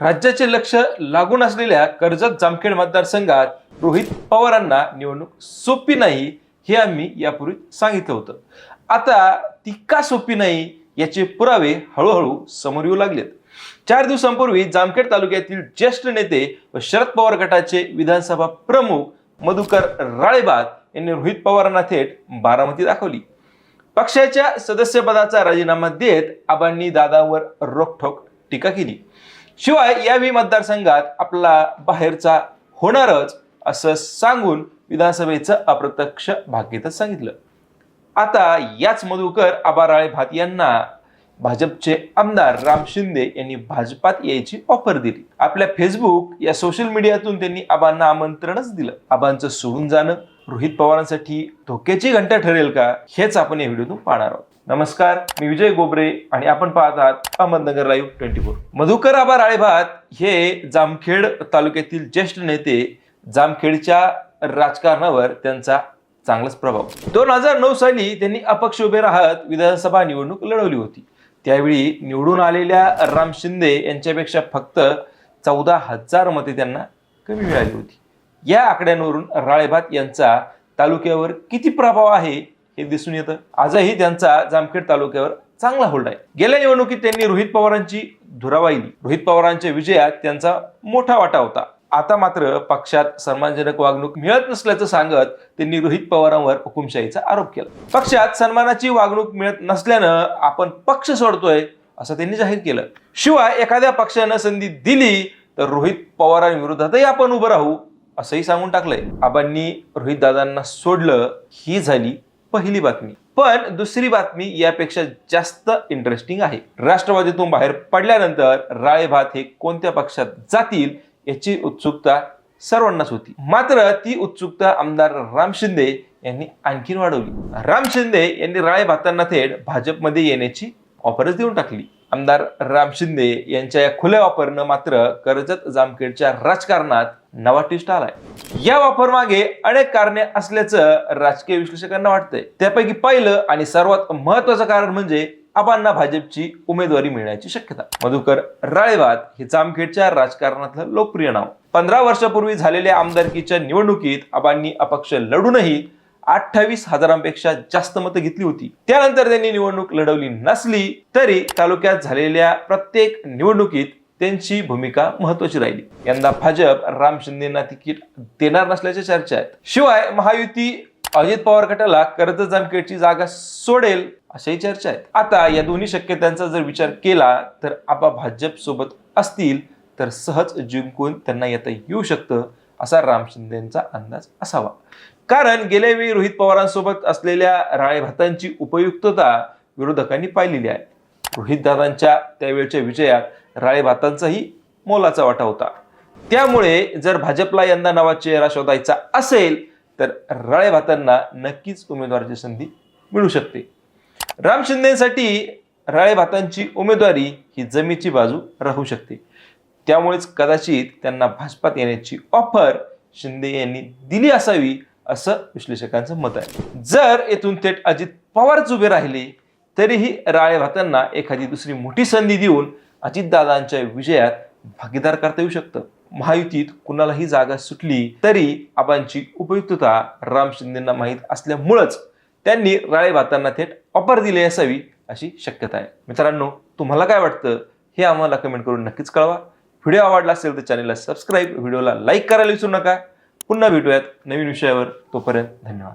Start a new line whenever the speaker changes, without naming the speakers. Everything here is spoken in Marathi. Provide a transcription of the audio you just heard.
राज्याचे लक्ष लागून असलेल्या कर्जत जामखेड मतदारसंघात रोहित पवारांना निवडणूक सोपी नाही हे आम्ही यापूर्वी सांगितलं होतं. आता ती का सोपी नाही याचे पुरावे हळूहळू समोर येऊ लागलेत. चार दिवसांपूर्वी जामखेड तालुक्यातील ज्येष्ठ नेते व शरद पवार गटाचे विधानसभा प्रमुख मधुकर राळेबाद यांनी रोहित पवारांना थेट बारामती दाखवली. पक्षाच्या सदस्यपदाचा राजीनामा देत आबांनी दादावर रोखठोक टीका केली. शिवाय यावेळी मतदारसंघात आपला बाहेरचा होणारच असं सांगून विधानसभेचं अप्रत्यक्ष भाग्यतच सांगितलं. आता याच मधुकर आबाराळे भात यांना भाजपचे आमदार राम शिंदे यांनी भाजपात यायची ऑफर दिली. आपल्या फेसबुक या सोशल मीडियातून त्यांनी आबांना आमंत्रणच दिलं. आबांचं सोडून जाणं रोहित पवारांसाठी धोक्याची घंटा ठरेल का? हेच आपण या व्हिडिओतून पाहणार आहोत. नमस्कार मी विजय गोबरे आणि आपण पाहत आहात Ahmednagar live twenty four. Madhukar Aba Ralebhat हे जामखेड तालुक्यातील ज्येष्ठ नेते जामखेडच्या राजकारणावर त्यांचा चांगलाच प्रभाव. दोन हजार नऊ साली त्यांनी अपक्ष उभे राहत विधानसभा निवडणूक लढवली होती. त्यावेळी निवडून आलेल्या राम शिंदे यांच्यापेक्षा फक्त चौदा हजार मते त्यांना कमी मिळाली होती. या आकड्यांवरून राळेभात यांचा तालुक्यावर किती प्रभाव आहे हे दिसून येतं. आजही त्यांचा जामखेड तालुक्यावर चांगला होल्ड आहे. गेल्या निवडणुकीत त्यांनी रोहित पवारांची धुरावाहिली रोहित पवारांच्या विजयात त्यांचा मोठा वाटा होता. आता मात्र पक्षात सन्मानजनक वागणूक मिळत नसल्याचं सांगत त्यांनी रोहित पवारांवर हुकुमशाहीचा आरोप केला. पक्षात सन्मानाची वागणूक मिळत नसल्यानं आपण पक्ष सोडतोय असं त्यांनी जाहीर केलं. शिवाय एखाद्या पक्षानं संधी दिली तर रोहित पवारांविरोधातही आपण उभं राहू असंही सांगून टाकलंय. आबांनी रोहित दादांना सोडलं ही झाली पहिली बातमी. पण दुसरी बातमी यापेक्षा जास्त इंटरेस्टिंग आहे. राष्ट्रवादीतून बाहेर पडल्यानंतर राळेभात हे कोणत्या पक्षात जातील याची उत्सुकता सर्वांनाच होती. मात्र ती उत्सुकता आमदार राम शिंदे यांनी आणखीन वाढवली. राम शिंदे यांनी राळे भातांना थेट भाजपमध्ये येण्याची ऑफरच देऊन टाकली. आमदार राम शिंदे यांच्या या खुल्या वापरनं मात्र कर्जत जामखेडच्या राजकारणात नवा ट्विस्ट आलाय. या वापरमागे मागे अनेक कारणे असल्याचं राजकीय विश्लेषकांना वाटतंय. त्यापैकी पहिलं आणि सर्वात महत्वाचं कारण म्हणजे आबांना भाजपची उमेदवारी मिळण्याची शक्यता. मधुकर राळेवाद हे जामखेडच्या राजकारणातलं लोकप्रिय नाव. पंधरा वर्षापूर्वी झालेल्या आमदारकीच्या निवडणुकीत आबांनी अपक्ष लढूनही अठ्ठावीस हजारांपेक्षा जास्त मतं घेतली होती. त्यानंतर त्यांनी निवडणूक लढवली नसली तरी तालुक्यात झालेल्या प्रत्येक निवडणुकीत त्यांची भूमिका महत्वाची राहिली. यंदा भाजप राम शिंदेना तिकीट देणार नसल्याच्या चर्चा आहेत. शिवाय महायुती अजित पवार गटाला कर्ज जामखेडची जागा सोडेल अशाही चर्चा आहेत. आता या दोन्ही शक्यतांचा जर विचार केला तर आपा भाजप सोबत असतील तर सहज जिंकून त्यांना येता येऊ शकतं. असा राम शिंदेचा अंदाज असावा. कारण गेल्या वेळी रोहित पवारांसोबत असलेल्या राळेभातांची उपयुक्तता विरोधकांनी पाहिलेली आहे. रोहितदादांच्या त्यावेळच्या विजयात राळेभातांचाही मोलाचा वाटा होता. त्यामुळे जर भाजपला यंदा नवा चेहरा शोधायचा असेल तर राळेभातांना नक्कीच उमेदवाराची संधी मिळू शकते. राम शिंदेसाठी राळेभातांची उमेदवारी ही जमीची बाजू राहू शकते. त्यामुळेच कदाचित त्यांना भाजपात येण्याची ऑफर शिंदे यांनी दिली असावी असं विश्लेषकांचं मत आहे. जर येथून थेट अजित पवारच उभे राहिले तरीही राळे भातांना एखादी दुसरी मोठी संधी देऊन अजितदादांच्या विजयात भागीदार करता येऊ शकतं. महायुतीत कुणालाही जागा सुटली तरी आबांची उपयुक्तता राम शिंदेना माहीत असल्यामुळंच त्यांनी राळे भातांना थेट ऑफर दिली असावी अशी शक्यता आहे. मित्रांनो तुम्हाला काय वाटतं हे आम्हाला कमेंट करून नक्कीच कळवा. व्हिडिओ आवडला असेल तर चॅनलला सबस्क्राईब व्हिडिओला लाईक करायला विसरू नका. पुन्हा भेटूयात नवीन विषयावर. तोपर्यंत धन्यवाद.